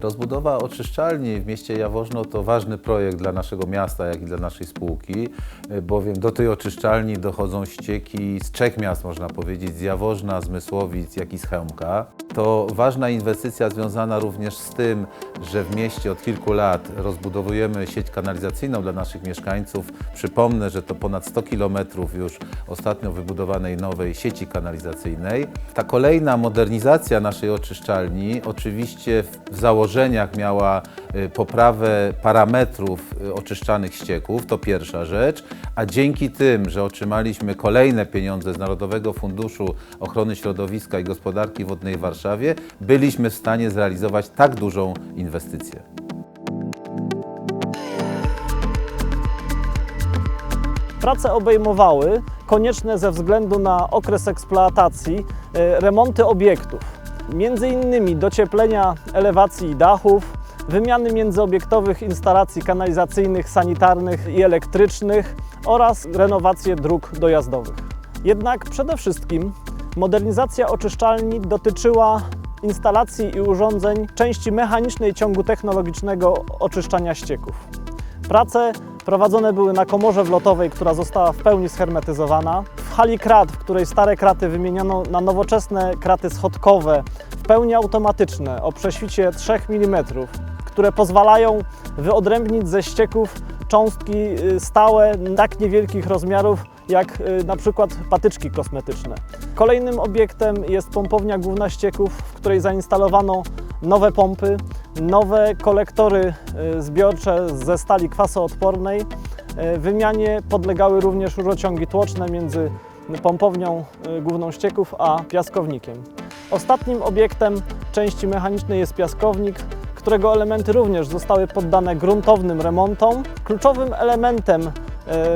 Rozbudowa oczyszczalni w mieście Jaworzno to ważny projekt dla naszego miasta, jak i dla naszej spółki, y, bowiem do tej oczyszczalni dochodzą ścieki z trzech miast, można powiedzieć, z Jaworzna, z Mysłowic, jak i z Chełmka. To ważna inwestycja związana również z tym, że w mieście od kilku lat rozbudowujemy sieć kanalizacyjną dla naszych mieszkańców. Przypomnę, że to ponad 100 kilometrów już ostatnio wybudowanej nowej sieci kanalizacyjnej. Ta kolejna modernizacja naszej oczyszczalni oczywiście w założeniach miała y, poprawę parametrów y, oczyszczanych ścieków, to pierwsza rzecz, a dzięki tym, że otrzymaliśmy kolejne pieniądze z Narodowego Funduszu Ochrony Środowiska i Gospodarki Wodnej w Warszawie, byliśmy w stanie zrealizować tak dużą inwestycję. Prace obejmowały konieczne ze względu na okres eksploatacji e, remonty obiektów. Między innymi docieplenia elewacji i dachów, wymiany międzyobiektowych instalacji kanalizacyjnych, sanitarnych i elektrycznych oraz renowację dróg dojazdowych. Jednak przede wszystkim modernizacja oczyszczalni dotyczyła instalacji i urządzeń części mechanicznej ciągu technologicznego oczyszczania ścieków. Prace prowadzone były na komorze wlotowej, która została w pełni shermetyzowana. W hali krat, w której stare kraty wymieniono na nowoczesne kraty schodkowe, w pełni automatyczne o prześwicie 3 mm, które pozwalają wyodrębnić ze ścieków cząstki y, stałe tak niewielkich rozmiarów jak y, na przykład patyczki kosmetyczne. Kolejnym obiektem jest pompownia główna ścieków, w której zainstalowano nowe pompy, nowe kolektory y, zbiorcze ze stali kwasoodpornej. Y, Wymianie podlegały również rurociągi tłoczne między pompownią główną ścieków a piaskownikiem. Ostatnim obiektem części mechanicznej jest piaskownik, którego elementy również zostały poddane gruntownym remontom. Kluczowym elementem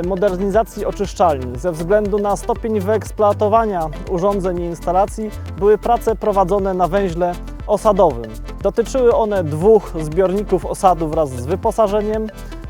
modernizacji oczyszczalni ze względu na stopień wyeksploatowania urządzeń i instalacji były prace prowadzone na węźle osadowym. Dotyczyły one dwóch zbiorników osadu wraz z wyposażeniem,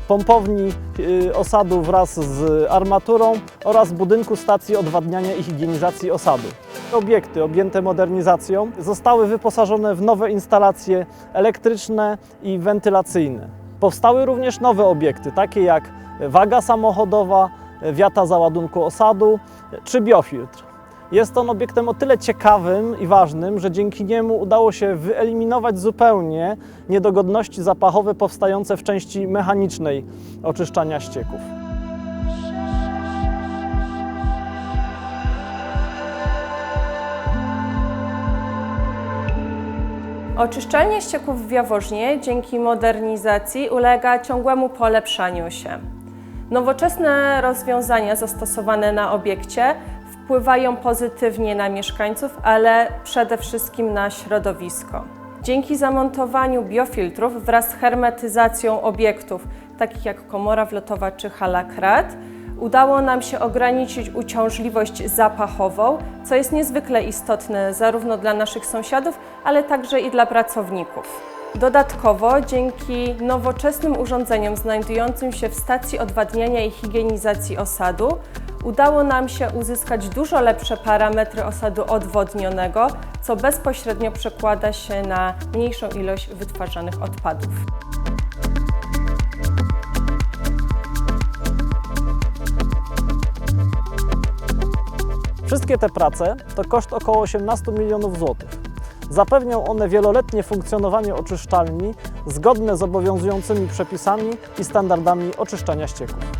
pompowni y, osadu wraz z armaturą oraz budynku stacji odwadniania i higienizacji osadu. Obiekty objęte modernizacją zostały wyposażone w nowe instalacje elektryczne i wentylacyjne. Powstały również nowe obiekty, takie jak waga samochodowa, wiata załadunku osadu czy biofiltr. Jest on obiektem o tyle ciekawym i ważnym, że dzięki niemu udało się wyeliminować zupełnie niedogodności zapachowe powstające w części mechanicznej oczyszczania ścieków. Oczyszczalnia ścieków w Jaworznie dzięki modernizacji ulega ciągłemu polepszaniu się. Nowoczesne rozwiązania zastosowane na obiekcie wpływają pozytywnie na mieszkańców, ale przede wszystkim na środowisko. Dzięki zamontowaniu biofiltrów wraz z hermetyzacją obiektów, takich jak komora wlotowa czy hala krat, udało nam się ograniczyć uciążliwość zapachową, co jest niezwykle istotne zarówno dla naszych sąsiadów, ale także i dla pracowników. Dodatkowo, dzięki nowoczesnym urządzeniom znajdującym się w stacji odwadniania i higienizacji osadu, udało nam się uzyskać dużo lepsze parametry osadu odwodnionego, co bezpośrednio przekłada się na mniejszą ilość wytwarzanych odpadów. Wszystkie te prace to koszt około 18 milionów złotych. Zapewnią one wieloletnie funkcjonowanie oczyszczalni zgodne z obowiązującymi przepisami i standardami oczyszczania ścieków.